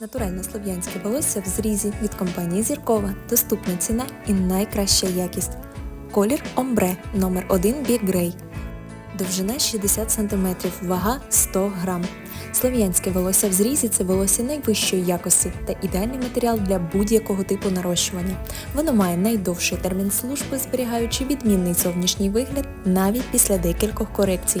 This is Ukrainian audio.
Натуральне слов'янське волосся в зрізі від компанії Зіркова. Доступна ціна і найкраща якість. Колір Омбре номер 1 Big Grey. Довжина 60 см, вага 100 г. Слов'янське волосся в зрізі це волосся найвищої якості та ідеальний матеріал для будь-якого типу нарощування. Воно має найдовший термін служби, зберігаючи відмінний зовнішній вигляд навіть після декількох корекцій.